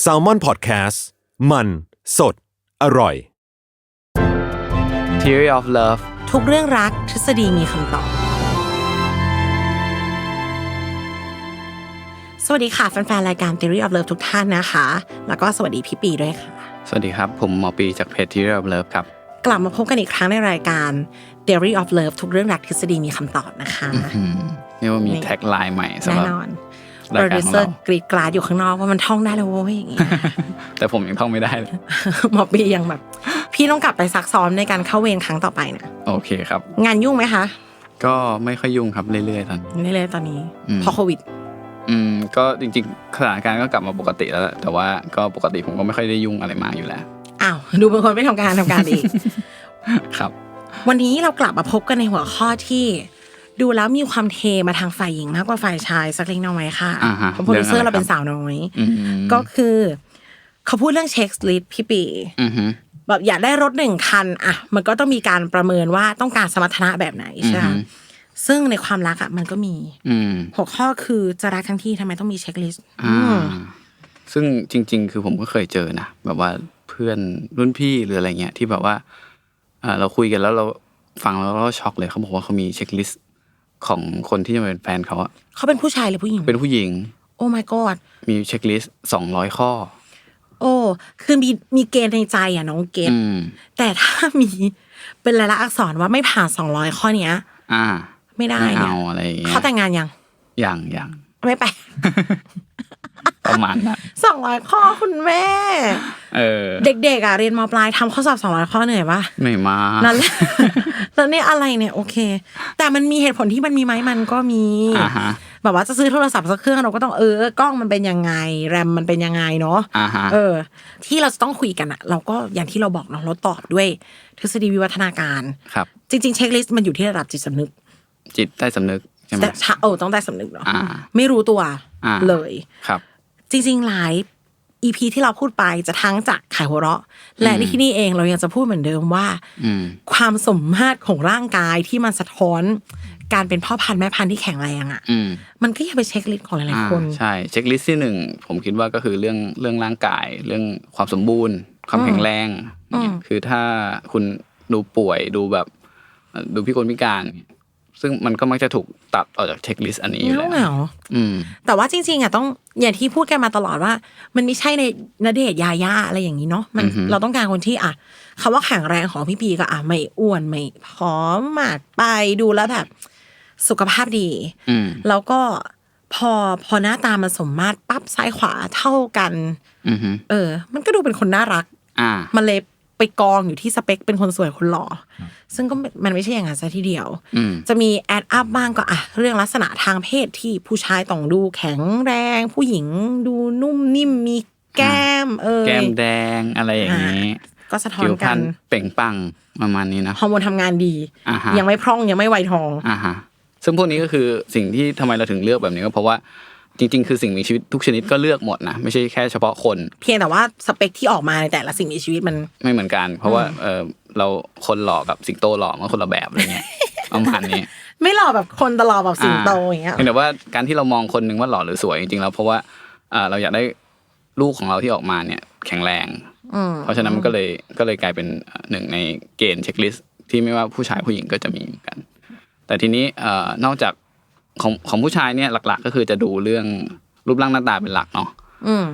แซลมอนพอดแคสต์มัน สด อร่อย Theory of Love ทุกเรื่องรักทฤษฎีมีคำตอบ สวัสดีค่ะ แฟนๆ รายการ Theory of Love ทุกท่านนะคะ แล้วก็สวัสดีพี่ปีด้วยค่ะ สวัสดีครับ ผมหมอปีจากเพจ Theory of Love ครับ กลับมาพบกันอีกครั้งในรายการ Theory of Love ทุกเรื่องรักทฤษฎีมีคำตอบนะคะอืมเรียกว่ามีนี่แท็กไลน์ใหม่สำแน่หรับนอน โปรารยการดิวของเซอเราร์กรีดกราดอยู่ข้างนอกว่ามันท่องได้แล้วโว้ยอย่างงี้แต่ผมยังท่องไม่ได้เลยหมอปียังแบบ พี่ต้องกลับไปซักซ้อมในการเข้าเวรครั้งต่อไปนะโอเคครับ งานยุ่งไหมคะ ก็ไม่ค่อยยุ่งครับเรื่อยๆตอนนี้นี่เลยตอนนี้อืมเพอโควิดอืมก็จริงๆสถานการณ์ก็กลับมาปกติแล้วแหละแต่ว่าก็ปกติผมก็ไม่ค่อยได้ยุ่งอะไรมากอยู่แล้วอ้าวดูเป็นคนไม่ทำการทำการอีกครับ วันนี้เรากลับมาพบกันในหัวข้อที่ ดูแล้วมีความเทมาทางฝ่ายหญิงมากกว่าฝ่ายชายสักเล็กน้อยค่ะอ่าฮะเพราะโปรดิวเซอร์เรื่เราองอะไรเป็นสาวน้อยอืมก็คือ เขาพูดเรื่องเช็คลิสต์พี่ปีอือฮึแบบอยากได้รถหนึ่งคันอะ มันก็ต้องมีการประเมินว่าต้องการสมรรถนะแบบไหนใช่ไหมอือฮึซึ่งในความรักอะมันก็มีอืมหัวข้อคือจะรักทั้งที่ทำไมต้องมีเช็คลิสต์อ่าซึ่งจริง ๆ คือผมก็เคยเจอนะแบบว่าเพื่อนรุ่นพี่หรืออะไรเงี้ยที่แบบว่าอ่าเราคุยกันแล้วเราฟังแล้วเราก็ช็อกเลยเขาบอกว่าเขามีเช็คลิสต์ ของคนที่จะมาเป็นแฟนเขาอะเขาเป็นผู้ชายหรือผู้หญิง เป็นผู้หญิง โอ้ my god มีเช็คลิสต์สองร้อยข้อ โอ้คือมีมีเกณฑ์ในใจอะน้องเกณฑ์อืมแต่ถ้ามีเป็นลายลักษณ์อักษรว่าไม่ผ่านสองร้อยข้อเนี้ย อ่าไม่ได้ไม่เนี่ยเอาอะไรอย่างเงี้ยเขาแต่งงานยัง อย่างอย่างไม่ไป ประมาณนั้นสองร้อยข้อคุณแม่ เออ เด็กๆอะเรียนมปลายทำข้อสอบสองร้อยข้อเหนื่อยปะไม่มานั่นแหละแล้วนี่อะไรเนี่ยโอเค แต่มันมีเหตุผลที่มันมีไหมมันก็มีอ่าฮะแบบว่าจะซื้อโทรศัพท์สักเครื่องเราก็ต้องเออกล้องมันเป็นยังไง แรมมันเป็นยังไงเนาะอ่าฮะเออ ที่เราจะต้องคุยกันอะเราก็อย่างที่เราบอกเนาะเราตอบด้วย ทฤษฎีวิวัฒนาการครับ จริง ๆ เช็คลิสต์มันอยู่ที่ระดับจิตสำนึก จิตใต้สำนึกใช่ไหมแต่ชะโอ้ต้องได้สำนึกเนาะอ่าไม่รู้ตัวอ่าเลยครับ จริง ๆ หลาย EP ที่เราพูดไปจะทั้งจากขายหัวเราะ และในที่นี่เองเรายังจะพูดเหมือนเดิมว่าอืมความสมมาตรของร่างกายที่มันสะท้อนการเป็นพ่อพันธุ์แม่พันธุ์ที่แข็งแรงอะอืมมันก็ยังไปนเช็คลิสต์ของหลายอ่าๆคนใช่เช็คลิสต์ที่หนึ่งผมคิดว่าก็คือเรื่องเรื่องร่างกาย เรื่องความสมบูรณ์ ความแข็งแรงเนี่ยคือถ้าคุณดูป่วยดูแบบเอ่อดูพิกลพิการ ซึ่งมันก็มักจะถูกตัดออกจากเช็คลิสต์อันนี้อยู่เงาแล้วเหงาอืมแต่ว่าจริง ๆอะต้องอย่างที่พูดกันมาตลอดว่า มันไม่ใช่ในนเดชน์ยาย่าอะไรอย่างนี้เนาะมันอือฮึเราต้องการคนที่อะคำว่าแข็งแรงของพี่ปีก็อะไม่อ้วนไม่ผอมมากไปดูแล้วแบบ สุขภาพดีอืมแล้วก็พอพอหน้าตามันสมมาตรปั๊บซ้ายขวาเท่ากันอืมฮึเออ มันก็ดูเป็นคนน่ารักอ่ามันเลย ไปกองอยู่ที่สเปคเป็นคนสวยคนหล่ออซึ่งก็ไม่มันไม่ใช่อย่างนั้นซะทีเดียวอืมจะมีแอดอัพบ้างก็อะเรื่องลักษณะทางเพศที่ผู้ชายต้องดูแข็งแรง ผู้หญิงดูนุ่มนิ่มมีแก้ม เออแก้มแดงอะไรอย่างนี้ก็สะท้อผินวพรกัรนณเปล่งปลังประมาณนี้นะฮอร์โมนทำงานดีอ่าฮะยังไม่พร่องยังไม่ไวทองอ่าฮะซึ่งพวกนี้ก็คือสิ่งที่ทำไมเราถึงเลือกแบบนี้ก็เพราะว่า จริงๆ คือสิ่งมีชีวิตทุกชนิดก็เลือกหมดนะ ไม่ใช่แค่เฉพาะคน เพียงแต่ว่าสเปคที่ออกมาในแต่ละสิ่งมีชีวิตมันไม่เหมือนกัน เพราะว่าเออเราคนหล่อกับสิงโตหล่อมันคนละแบบอะไรเงี้ยประมาณนี้ ไม่หล่อแบบคนตลอดแบบสิงโตอย่างเงี้ยพีแต่ว่าการที่เรามองคนหนึ่งว่าหล่อหรือสวยจริงๆแล้วเพราะว่าอ่าเราอยากได้ลูกของเราที่ออกมาเนี่ย แข็งแรงอืมเพราะฉะนั้นมันก็เลยก็เลยกลายเป็นหนึ่งในเกณฑ์เช็คลิสต์ที่ไม่ว่าผู้ชายผู้หญิงก็จะมีเหมือนกัน แต่ทีนี้เอ่อนอกจาก ของของผู้ชายเนี่ยหลัก ๆ ก็คือจะดูเรื่องรูปร่างหน้าตาเป็นหลักเนาะอืม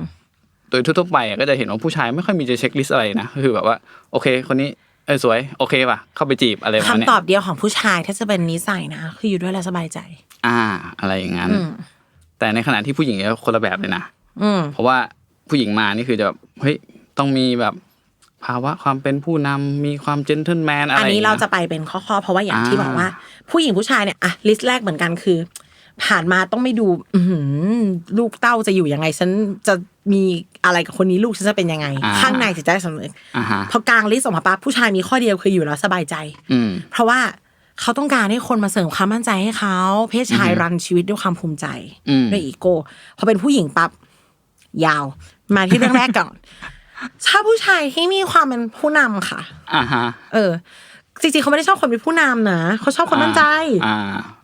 โดยทั่วๆไปอะก็จะเห็นว่าผู้ชายไม่ค่อยมีจะเช็คลิสต์อะไรนะก็คือแบบว่า โอเค คนนี้เออสวยโอเคป่ะเข้าไปจีบอะไรประมาณเนี้คำตยอบเดียวของผู้ชายถ้าจะเป็นนิสัยนะคืออยู่ด้วยแล้วสบายใจ อ่า อะไรอย่างนั้นอืมแต่ในขณะที่ผู้หญิงก็คนละแบบเลยนะอืมเพราะว่าผู้หญิงมานี่คือจะแบบเฮ้ยต้องมีแบบ ภาวะความเป็นผู้นำมีความเจนเทิลแมนอะไรอันนี้ย่งเรางี้ยจะไปเป็นข้อๆ เพราะว่าอย่างที่อ่าบอกว่า ผู้หญิงผู้ชายเนี่ยอะลิสต์แรกเหมือนกันคือ ผ่านมาต้องไม่ดูอื้อหือลูกเต้าจะอยู่ยังไงฉันจะมีอะไรกับคนนี้ลูกฉันจะเป็นยังไง ข้างในจิตใจสำนึกอ่าฮะพอกลางลิสต์ออกมาปั๊บผู้ชายมีข้อเดียวคืออยู่แล้วสบายใจอืมเพราะว่าเขาต้องการให้คนมาเสริมความมั่นใจให้เขา เพศชายรันชีวิตด้วยความภูมิใจอืมด้วยอีโก้พอเป็นผู้หญิงปั๊บยาว มาที่เรื่องแรกก่อน ถ้าผู้ชายที่มีความเป็นผู้นำค่ะ อ่าฮะ เออ จริงๆเขาไม่ได้ชอบคนเป็นผู้นำนะเขาชอบคนมั่นใจ อ่า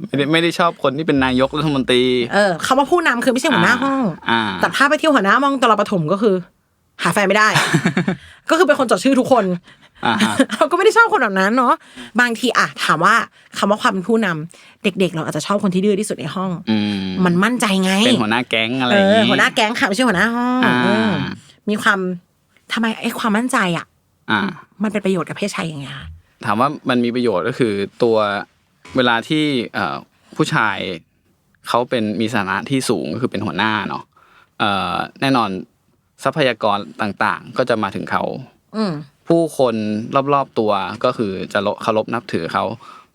ไม่ได้ไม่ได้ชอบคนที่เป็นนายกรัฐมนตรี เออคำว่าผู้นำคือไม่ใช่หัวหน้าห้องอ่าแต่ถ้าไปเที่ยวหัวหน้ามองตอนเราประถมก็คือ หาแฟนไม่ได้ ก็คือเป็นคนจดชื่อทุกคนอ่าฮะเราก็ไม่ได้ชอบคนแบบนั้นเนาะบางทีอะถามว่าคำว่าความเป็นผู้นำเด็ก ๆ เราอาจจะชอบคนที่ดื้อที่สุดในห้องอืมมันมั่นใจไงเป็นหัวหน้าแก๊งอะไรเออย่างองี้หัวหน้าแก๊งค่ะไม่ใช่หัวหน้าห้องอ่าเออมีความ ทำไมไอ้ความมั่นใจอะอ่ามันเป็นประโยชน์กับเพศชายยังไงคะถามว่ามันมีประโยชน์ก็คือตัวเวลาที่เอ่อผู้ชายเขาเป็นมีสถานะที่สูงก็คือเป็นหัวหน้าเนาะเอ่อแน่นอนทรัพยากรต่างๆ ก็จะมาถึงเขาอืมผู้คนรอบๆตัวก็คือจะเคารพนับถือเขา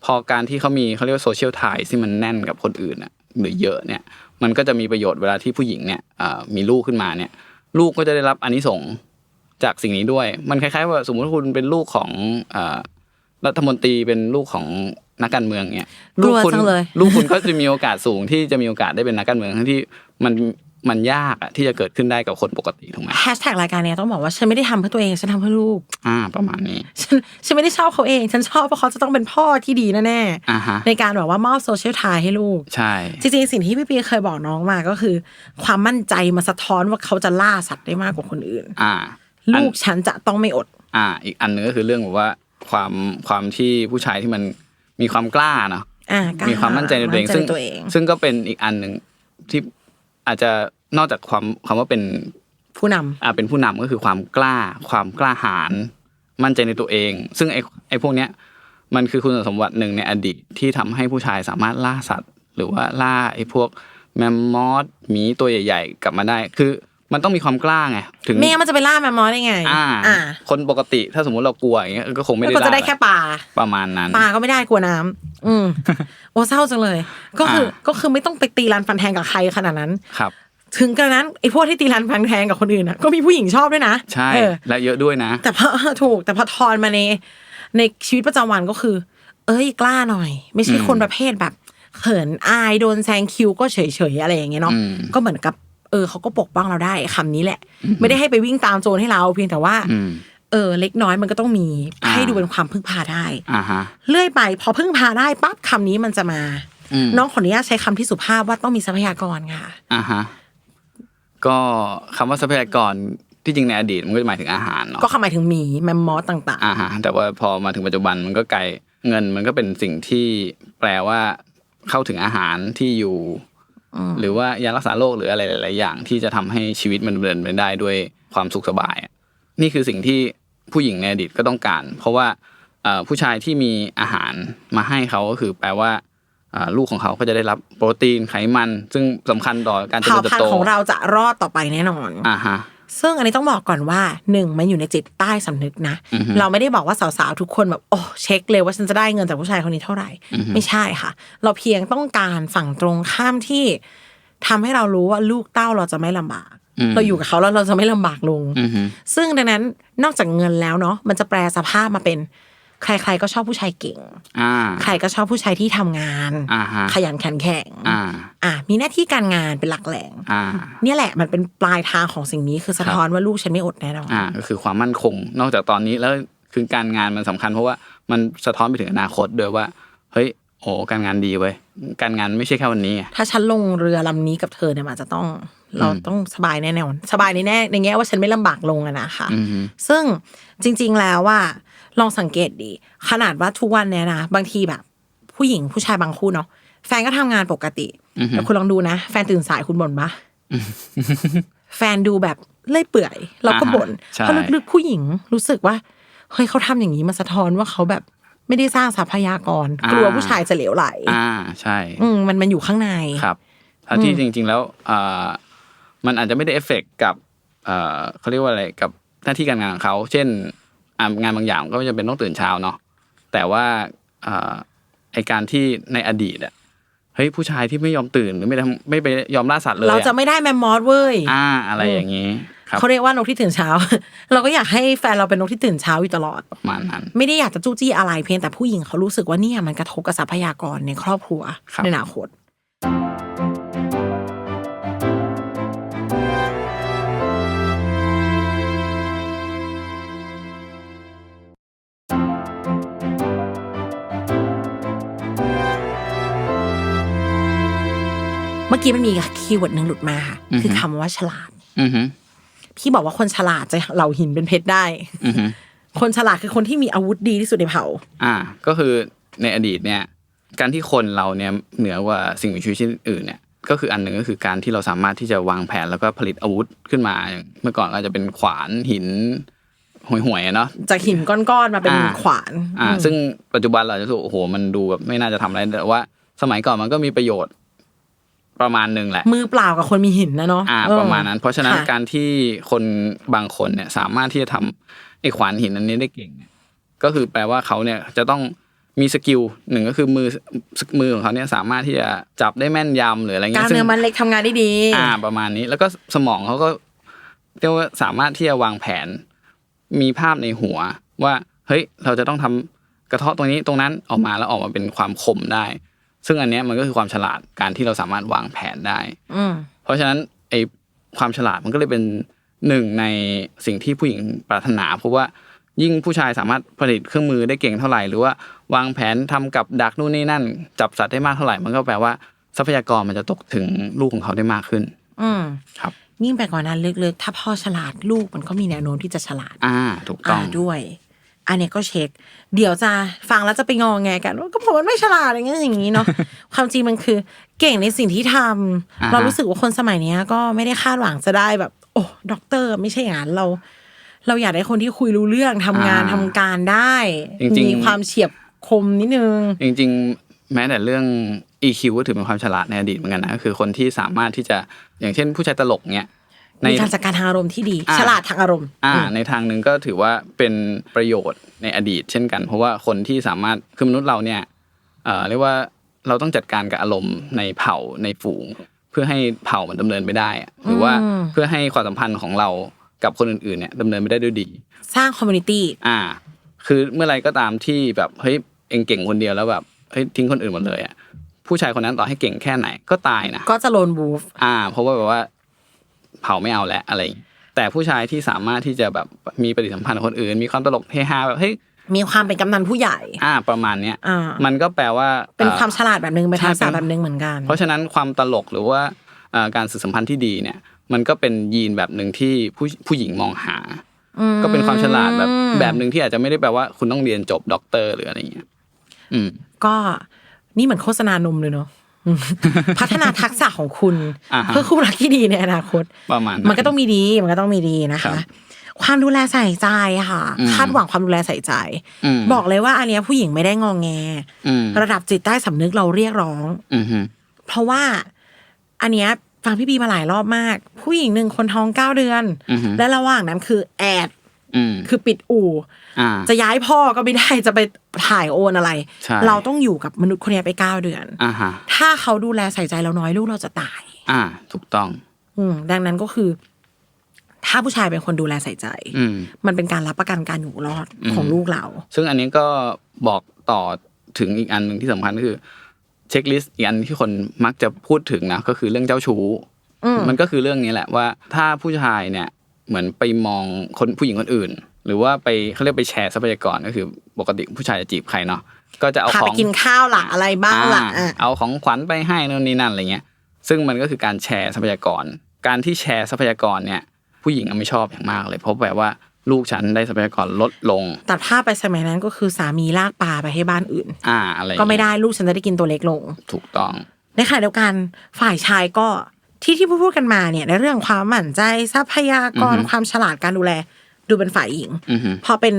พอการที่เขามีเขาเรียกว่าโซเชียลไทที่มันแน่นกับคนอื่นอะหรือเยอะเนี่ย มันก็จะมีประโยชน์เวลาที่ผู้หญิงเนี่ยเอ่อมีลูกขึ้นมาเนี่ย ลูกก็จะได้รับอานิสงส์ จากสิ่งนี้ด้วย มันคล้ายๆว่าสมมติว่าคุณเป็นลูกของเอ่อรัฐมนตรีเป็นลูกของนักการเมืองเนี่ยกลัวคุณจังเลยลูกคุณก็จะมีโอกาสสูงที่จะมีโอกาสได้เป็นนักการเมืองทั้งที่มันมันยากอะที่จะเกิดขึ้นได้กับคนปกติถูกไหมแฮชแท็กรายการเนี้ยต้องบอกว่าฉันไม่ได้ทำเพื่อตัวเองฉันทำเพื่อลูก อ่า ประมาณนี้ ฉันฉันไม่ได้ชอบเขาเอง ฉันชอบเพราะเขาจะต้องเป็นพ่อที่ดีแน่อ่าฮะๆในการแบบว่ามอบโซเชียลไทให้ลูก ใช่ จริงๆ สิ่งที่พี่ปีเคยบอกน้องมาก็คือ ความมั่นใจมาสะท้อนว่าเขาจะล่าสัตว์ได้มากกว่าคนอื่น อ่า ลูกฉันจะต้องไม่อด อ่า อีกอันหนึงก็คือเรื่องแบบว่าความความที่ผู้ชายที่มันมีความกล้าเนาะอ่ากล้มีความมั่นใจในตัวเองมั่นใจซึ่งในตัวเองซึ่งก็เป็นอีกอันหนึ่งที่อาจจะนอกจากความคำว่าเป็นผู้นำอ่าเป็นผู้นำก็คือความกล้า ความกล้าหาญมั่นใจในตัวเอง ซึ่งไอ้ไอ้พวกเนี้ยมันคือคุณสมบัติหนึ่งในอดีตที่ทำให้ผู้ชายสามารถล่าสัตว์ หรือว่าล่าไอ้พวกแมมมอสหมีตัวใหญ่ ๆ กลับมาได้ คือ มันต้องมีความกล้าไงถึงเมียมันจะไปล่าแมมมอสได้ไง อ่าอ่าคนปกติถ้าสมมุติเรากลัวอย่างเงี้ยก็คงไม่แล้วได้ก็จะได้ล่าแค่ปลาประมาณนั้นปลาก็ไม่ได้กลัวน้ำอืมโอ้เศร้าจังเลย ก็คืออ่าก็คือไม่ต้องไปตีรันฟันแทงกับใครขนาดนั้นครับถึงกระนั้นไอ้พวกที่ตีรันฟันแทงกับคนอื่นน่ะก็มีผู้หญิงชอบด้วยนะ ใช่เออและเยอะด้วยนะ แต่พอถูกแต่พอทอนมาใน ในชีวิตประจำวันก็คือ เอ้ยกล้าหน่อย ไม่ใช่อืมคนประเภทแบบเขินอายโดนแซงคิวก็เฉยๆอะไรอย่างเงี้ยเนาะอืมก็เหมือนกับเออเขาก็ปกป้องเราได้คำนี้แหละ ไม่ได้ให้ไปวิ่งตามโจรให้เราเพียงแต่ว่าอืมเออ เล็กน้อยมันก็ต้องมีอ่าให้ดูเป็นความพึ่งพาได้อ่าฮะเลื่อยไป พอพึ่งพาได้ปั๊บคำนี้มันจะมาอืมน้องขออนุญาตใช้คำที่สุภาพว่าต้องมีทรัพยากรค่ะอ่าฮะก็คำว่าทรัพยากรที่จริงในอดีตมันก็จะหมายถึงอาหารเนาะก็คำหมายถึงหมีแมมมอสต่างอาหารแต่ว่าพอมาถึงปัจจุบันมันก็ไกลเงินมันก็เป็นสิ่งที่แปลว่าเข้าถึงอาหารที่อยู่ หรือว่ายารักษาโรคหรืออะไรหลาย ๆ อย่าง ที่จะทำให้ชีวิตมันดำเดินไปได้ด้วยความสุขสบายอะนี่คือสิ่งที่ผู้หญิงในอดีตก็ต้องการ เพราะว่าเอ่อผู้ชายที่มีอาหารมาให้เขาก็คือแปลว่าอ่าลูกของเขาก็จะได้รับโปรตีนไขมัน ซึ่งสำคัญต่อการๆเจริเผ่าญเติพันบโตธุ์ของเราจะรอดต่อไปแน่นอนอ่าฮะ ซึ่งอันนี้ต้องบอกก่อนว่าหนึ่งมันอยู่ในจิตใต้สำนึกนะอือฮึเราไม่ได้บอกว่าสาวๆทุกคนแบบโอ้เช็คเลยว่าฉันจะได้เงินจากผู้ชายคนนี้เท่าไหร่อือฮึไม่ใช่ค่ะ เราเพียงต้องการฝั่งตรงข้ามที่ทำให้เรารู้ว่าลูกเต้าเราจะไม่ลำบากอืมเราอยู่กับเขาแล้วเราจะไม่ลำบากลงอือฮึซึ่งดังนั้นนอกจากเงินแล้วเนาะมันจะแปลสภาพมาเป็น ใครๆก็ชอบผู้ชายเก่งอ่าใครก็ชอบผู้ชายที่ทำงานอ่าฮะขยันขันแข็งอ่าอะมีหน้าที่การงานเป็นหลักแหล่งอ่าเนี่ยแหละมันเป็นปลายทางของสิ่งนี้คือสะท้อนว่าลูกฉันไม่อดแน่นอนอ่าก็คือความมั่นคง นอกจากตอนนี้แล้วคือการงานมันสำคัญ เพราะว่ามันสะท้อนไปถึงอนาคตด้วยว่า เฮ้ยโอ้การงานดีเว้ยการงานไม่ใช่แค่วันนี้ไงถ้าฉันลงเรือลำนี้กับเธอเนี่ยมันอาจจะต้องเราต้องสบายแน่นอนสบายในแน่ในแง่ว่าฉันไม่ลำบากลงอะนะคะอือฮึซึ่งจริง ๆแล้วว่า ลองสังเกตดี ขนาดว่าทุกวันเนี้ยนะบางทีแบบ ผู้หญิงผู้ชายบางคู่เนาะแฟนก็ทำงานปกติแต่คุณลองดูนะ แฟนตื่นสายคุณบ่นปะแฟนดูแบบเลื่อยเปื่อยเราก็บ่นอ่าฮะใช่เพราะลึกๆผู้หญิงรู้สึกว่าเฮ้ยเขาทำอย่างนี้มันสะท้อนว่าเขาแบบไม่ได้สร้างทรัพยากร กลัวผู้ชายจะเหลวไหล อ่าใช่ อืมมันมันอยู่ข้างในครับถ้าที่จริง ๆ แล้วอ่ามันอาจจะไม่ได้เอฟเฟกต์กับเอ่อเขาเรียกว่าอะไรกับหน้าที่การงานของเขา เช่นอ่า งานบางอย่างก็ไม่จำเป็นต้องตื่นเช้าเนาะแต่ว่าอ่าไอการที่ในอดีตอะเฮ้ยผู้ชายที่ไม่ยอมตื่นหรือไม่ทำไม่ไปยอมล่าสัตว์เลยเราจะอะไม่ได้แมมมอสเว้ยอ่า อะไรอย่างนี้ครับเขาเรียกว่านกที่ตื่นเช้า เราก็อยากให้แฟนเราเป็นนกที่ตื่นเช้าอยู่ตลอดประมาณนั้นไม่ได้อยากจะจู้จี้อะไรเพียงแต่ผู้หญิงเขารู้สึกว่าเนี่ยมันกระทบกับทรัพยากรในครอบครัวครับในอนาคต กี้มันมีคีย์เวิร์ดหนึ่งหลุดมาค่ะอือฮึคือคำว่าฉลาดอือฮึพี่บอกว่าคนฉลาดจะเหล่าหินเป็นเพชรได้อือฮึคนฉลาดคือคนที่มีอาวุธดีที่สุดในเผ่า อ่า ก็คือในอดีตเนี่ย การที่คนเราเนี่ยเหนือกว่าสิ่งมีชีวิตชนิดอื่นเนี่ยก็คืออันหนึ่งก็คือการที่เราสามารถที่จะวางแผนแล้วก็ผลิตอาวุธขึ้นมาอย่างเมื่อก่อนก็จะเป็นขวานหินห่วยๆอะเนาะจากหินก้อนๆมาเป็นอ่าขวาน อ่า ซึ่งปัจจุบันเราจะรู้สึกโอ้โหมันดูแบบไม่น่าจะทำอะไรแต่ว่า สมัยก่อนมันก็มีประโยชน์ ประมาณหนึ่งแหละ มือเปล่ากับคนมีหินนะเนาะอ่าเออประมาณนั้น เพราะฉะนั้นค่ะการที่คนบางคนเนี่ยสามารถที่จะทำไอ้ขวานหินอันนี้ได้เก่งเนี่ยก็คือแปลว่าเขาเนี่ยจะต้องมีสกิลหนึ่งก็คือมือมือของเขาเนี่ยสามารถที่จะจับได้แม่นยำหรืออะไรกล้าเงี้มยซึ่เนื้งอมันเล็กทำงานได้ดี อ่าประมาณนี้ แล้วก็สมองเขาก็เรียกว่าสามารถที่จะวางแผน มีภาพในหัวว่าเฮ้ยเราจะต้องทำกระเทาะตรงนี้ตรงนั้นออกมาแล้วออกมาเป็นความคมได้ ซึ่งอันเนี้ยมันก็คือความฉลาดการที่เราสามารถวางแผนได้อืมเพราะฉะนั้นไอ้ความฉลาดมันก็เลยเป็นหนึ่งในสิ่งที่ผู้หญิงปรารถนา เพราะว่ายิ่งผู้ชายสามารถผลิตเครื่องมือได้เก่งเท่าไหร่ หรือว่าวางแผนทำกับดักนู่นนี่นั่น จับสัตว์ได้มากเท่าไหร่ มันก็แปลว่าทรัพยากรมันจะตกถึงลูกของเขาได้มากขึ้น อืมครับยิ่งไปกว่านั้นลึกๆ ถ้าพ่อฉลาดลูกมันก็มีแนวโน้มที่จะฉลาด อ่า ถูกต้อ่าองด้วย อันเนี้ยก็เช็ค เดี๋ยวจะฟังแล้วจะไปงอแงกันว่าก็ผมมันไม่ฉลาดอย่างเงี้ยอย่างนี้เนาะความจริงมันคือ เก่งในสิ่งที่ทำอ่าฮะเรารู้สึกว่าคนสมัยเนี้ย ก็ไม่ได้คาดหวังจะได้แบบ โอ้ด็อกเตอร์ ไม่ใช่อย่างนั้นเรา เราอยากได้คนที่คุยรู้เรื่องทำงานทำการได้จริงๆมีความเฉียบคมนิดนึง จริง ๆ แม้แต่เรื่อง EQ ก็ถือเป็นความฉลาดในอดีตเหมือนกันนะก็คือคนที่สามารถที่จะอย่างเช่นผู้ชายตลกเนี้ย ในมีการจัดการทางอารมณ์ที่ดีอ่าฉลาดทางอารมณ์ อ่า ในทางหนึ่งก็ถือว่าเป็นประโยชน์ในอดีต เช่นกัน เพราะว่าคนที่สามารถคือมนุษย์เราเนี่ยเอ่อเรียกว่าเราต้องจัดการกับอารมณ์ในเผ่าในฝูง เพื่อให้เผ่ามันดำเนินไปได้อะหรือว่าอืมเพื่อให้ความสัมพันธ์ของเรากับคนอื่นๆเนี่ยดำเนินไปได้ด้วยดี สร้างคอมมูนิตี้อ่า คือเมื่อไรก็ตามที่แบบเฮ้ยเองเก่งคนเดียวแล้วแบบเฮ้ยทิ้งคนอื่นหมดเลยอะผู้ชายคนนั้นต่อให้เก่งแค่ไหนก็ตายนะก็จะโลนบูฟอ่า เพราะว่าแบบว่า เผาไม่เอาแล้วอะไรอย่างงี้แต่ผู้ชายที่สามารถที่จะแบบมีปฏิสัมพันธ์กับคนอื่น มีความตลกเฮฮาแบบเฮ้ยมีความเป็นกำนันผู้ใหญ่ อ่า ประมาณเนี้ยอ่ามันก็แปลว่า เป็นอ่อความฉลาดแบบนึงเป็นใช่ทักษะเป็นแบบนึงเหมือนกัน เพราะฉะนั้นความตลกหรือว่าเอ่อการสื่อสัมพันธ์ที่ดีเนี่ย มันก็เป็นยีนแบบหนึ่งที่ผู้ผู้หญิงมองหา ก็เป็นความฉลาดแบบแบบหนึ่งที่อาจจะไม่ได้แปลว่าคุณต้องเรียนจบด็อกเตอร์หรืออะไรอย่างเงี้ยอืมก็นี่เหมือนโฆษณานมเลยเนาะอืม พัฒนาทักษะของคุณอ่าฮะเพื่อคู่รักที่ดีในอนาคต ประมาณมันก็ต้องมีดีมันก็ต้องมีดีนะครัคะบความดูแลใส่ใจค่ะอืมคาดหวังความดูแลใส่ใจอืมบอกเลยว่าอันเนี้ยผู้หญิงไม่ได้งองแงอืมระดับจิตใต้สำนึกเราเรียกร้องอืมฮึเพราะว่าอันเนี้ยฟังพี่บีมาหลายรอบมาก ผู้หญิงหนึ่งคนท้องเก้าเดือนอืมฮึและระหว่างนั้นคือแอดอืม คือปิดอู่อ่าจะย้ายพ่อก็ไม่ได้จะไปถ่ายโอนอะไรใช่เราต้องอยู่กับมนุษย์คนเนี้ยไปเก้าเดือนอ่าฮะถ้าเขาดูแลใส่ใจเราน้อยลูกเราจะตาย อ่า ถูกต้อง อืมดังนั้นก็คือ ถ้าผู้ชายเป็นคนดูแลใส่ใจอืมมันเป็นการรับประกันการอยู่รอดของลูกเรา ซึ่งอันนี้ก็บอกต่อถึงอีกอันหนึ่งที่สำคัญก็คือเช็คลิสต์อีกอันที่คนมักจะพูดถึงนะก็คือเรื่องเจ้าชู้อืมมันก็คือเรื่องนี้แหละว่า ถ้าผู้ชายเนี่ย เหมือนไปมองคนผู้หญิงคนอื่น หรือว่าไปเขาเรียกไปแชร์ทรัพยากรก็คือปกติผู้ชายจะจีบใครเนาะก็จะเอาพาขไปองกินข้าวหละอะไรบ้างหละอ่าอะเอาของขวัญไปให้นู่นนี่นั่นอะไรเงี้ย ซึ่งมันก็คือการแชร์ทรัพยากร การที่แชร์ทรัพยากรเนี่ย ผู้หญิงอะไม่ชอบอย่างมากเลยเพราะแปลว่าลูกฉันได้ทรัพยากรลดลงตัดภาพไปสมัยนั้นก็คือสามีลากปลาไปให้บ้านอื่น อ่าอะไรก็ไม่ได้ลูกฉันจะได้กินตัวเล็กลง ถูกต้องในขณะเดียวกันฝ่ายชายก็ ที่ที่พูดพูดกันมาเนี่ยในเรื่องความหมั่นใจทรัพยากรอือฮึความฉลาดการดูแล ดูเป็นฝ่ายหญิงอือฮึพอเป็น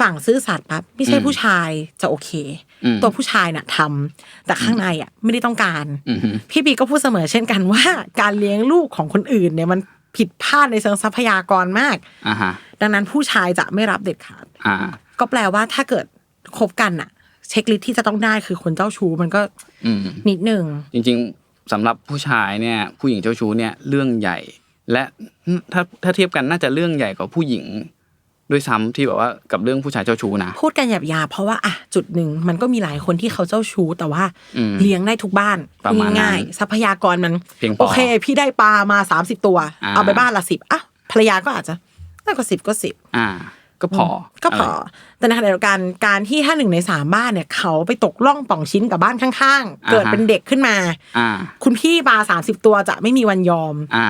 ฝั่งซื่อสัตย์ปั๊บไม่ใช่อืมผู้ชายจะโอเคอืมตัวผู้ชายน่ะทำแต่ข้างในอะไม่ได้ต้องการอือฮึพี่บีก็พูดเสมอเช่นกันว่า การเลี้ยงลูกของคนอื่นเนี่ยมันผิดพลาดในเชิงทรัพยากรมากอ่าฮะดังนั้นผู้ชายจะไม่รับเด็ดขาดอ่าก็แปลว่าถ้าเกิดคบกันอะ เช็คลิสต์ที่จะต้องได้คือคนเจ้าชู้มันก็อืมนิดหนึ่งจริงๆ สำหรับผู้ชายเนี่ยผู้หญิงเจ้าชู้เนี่ยเรื่องใหญ่ และถ้าถ้าเทียบกันน่าจะเรื่องใหญ่กว่าผู้หญิงด้วยซ้ำที่แบบว่ากับเรื่องผู้ชายเจ้าชู้นะพูดกันหยาบๆเพราะว่าอะจุดหนึ่งมันก็มีหลายคนที่เขาเจ้าชู้แต่ว่าอืมเลี้ยงได้ทุกบ้านประมาณนั้นง่ายๆทรัพยากรมันเพียงพอโอเค พี่ได้ปลามาสามสิบตัวอ่าเอาไปบ้านละสิบอะภรรยาก็อาจจะน่าก็สิบก็สิบอ่า ก็พอ ก็พอะไรแต่ในขณะเดียวกันการที่ถ้าหนึ่งในสามบ้านเนี่ย เขาไปตกล่องป่องชิ้นกับบ้านข้างๆ เกิดอ่าฮะเป็นเด็กขึ้นมาอ่าคุณพี่ปลาสามสิบตัวจะไม่มีวันยอม อ่า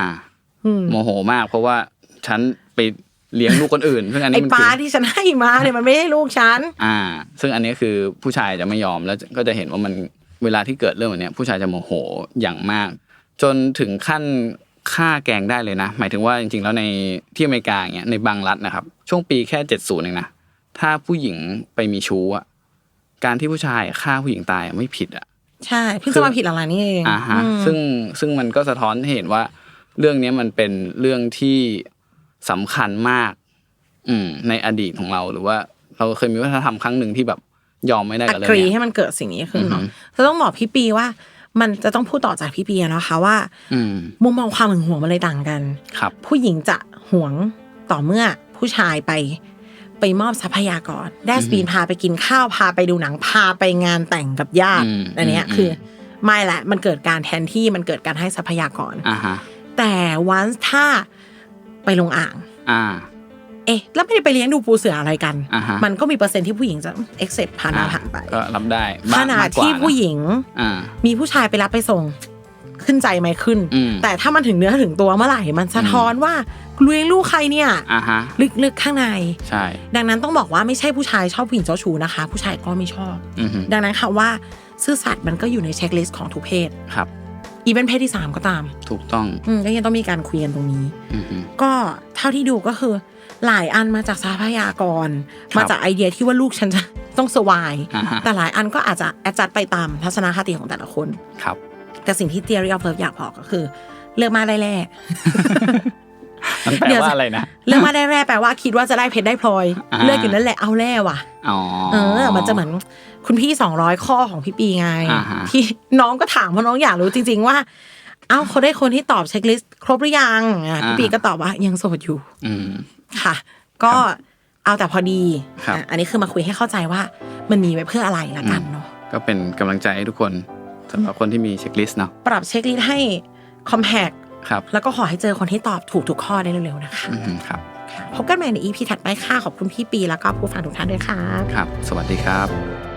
อืมโมโหมากเพราะว่าฉันไปเลี้ยงลูกคนอื่นซึ่งอันไอ้นี้มันปคืลาอที่ฉันให้มาเนี่ยมันไม่ได้ลูกฉันอ่า ซึ่งอันนี้คือผู้ชายจะไม่ยอมแล้วก็จะเห็นว่ามันเวลาที่เกิดเรื่องแบบเนี้ยผู้ชายจะโมโหอย่างมาก จนถึงขั้น ฆ่าแกล้งได้เลยนะ หมายถึงว่าจริงๆแล้วในที่อเมริกาอย่างเงี้ยในบางรัฐนะครับ ช่วงปีแค่เจ็ดศูนย์เองนะถ้าผู้หญิงไปมีชู้อะการที่ผู้ชายฆ่าผู้หญิงตายอะไม่ผิดอะใช่เพิ่งจะมาผิดอะไรนี่เองอ่าฮะอืมซึ่งซึ่งมันก็สะท้อนให้เห็นว่า เรื่องเนี้ยมันเป็นเรื่องที่สำคัญมาก อืมในอดีตของเราหรือว่า เราเคยมีวัฒนธรรมครั้งหนึ่งที่แบบยอมไม่ได้อักับเรื่กองรีเนี้ยให้มันเกิดสิ่งนี้ขึ้นเนาะอือฮึจะต้องบอกพี่ปีว่า มันจะต้องพูดต่อจากพี่ปีอะนะคะว่าอืมมุมมองความหึงหวงมันเลยต่างกันครับ ผู้หญิงจะหวงต่อเมื่อผู้ชายไปไปมอบทรัพยากรแดสปีนพาไปกินข้าวพาไปดูหนังพาไปงานแต่งกับญาติอืมอันเนี้ยอืมคือ ไม่แหละมันเกิดการแทนที่มันเกิดการให้ทรัพยากรอ่าฮะแต่วันถ้าไปลงอ่าง อ่าเอ๊ะแล้วไม่ได้ไปเลี้ยงดูปูเสืออะไรกัน อ่าฮะ มันก็มีเปอร์เซ็นต์ที่ผู้หญิงจะเอ็กเซปผ่านหน้าผ่านไป ก็รับได้ขมกนาดมกกว่ที่ผู้นะหญิงอ่า มีผู้ชายไปรับไปส่งขึ้นใจไหมขึ้น อืม แต่ถ้ามันถึงเนื้อถึงตัวเมื่อไหร่ มันสะท้อนว่าเลี้ยงลูกใครเนี่ย อ่าฮะ ลึกๆข้างใน ใช่ ดังนั้นต้องบอกว่าไม่ใช่ผู้ชายชอบผู้หญิงเจ้าชู้นะคะ ผู้ชายก็ไม่ชอบ อือฮึดังนั้นค่ะว่าซื่อสัตย์มันก็อยู่ในเช็คลิสต์ของทุกเพศ ครับ อีเวนเพศที่สามก็ตามถูกต้องอืมก็ยังต้องมีการคุยกันตรงนี้ อือฮึ ก็เท่าที่ดูก็คือ หลายอันมาจากทรัพยากร ครับ มาจากไอเดียที่ว่าลูกฉันจะต้องสวาย อ่าฮะแต่หลายอันก็อาจจะแอดจัดไปตามทัศนคติของแต่ละคน ครับ แต่สิ่งที่ theory of love อยากบอกก็คือ เลือกมาได้แร่ มันแปลเดี๋ยวว่าอะไรนะเลือกมาได้แร่แปลว่าคิดว่าจะได้เพชรได้พลอยอ่าเลือกอยู่นั่นแหละเอาแร่ว่ะอ๋อเออ มันจะเหมือนคุณพี่สองร้อยข้อของพี่ปีไงอ่าฮะที่น้องก็ถามเพราะน้องอยากรู้จริง ๆ ว่าเอ้าเขาได้คนที่ตอบเช็คลิสต์ครบหรือยังอะพี่ปีก็ตอบว่ายังโสดอยู่อืมค่ะ ก็เอาแต่พอดีครับอะอันนี้คือมาคุยให้เข้าใจว่ามันมีไว้เพื่ออะไรละกันเนาะก็เป็นกำลังใจให้ทุกคนสำหรับคนที่มีเช็คลิสต์เนาะปรับเช็คลิสต์ให้คอมแพก ครับแล้วก็ขอให้เจอคนที่ตอบถูกทุกข้อได้เร็วๆนะคะอือฮึครับพบกันใหม่ใน EP ถัดไปค่ะขอบคุณพี่ปีแล้วก็ผู้ฟังทุกท่านด้วยค่ะครับ สวัสดีครับ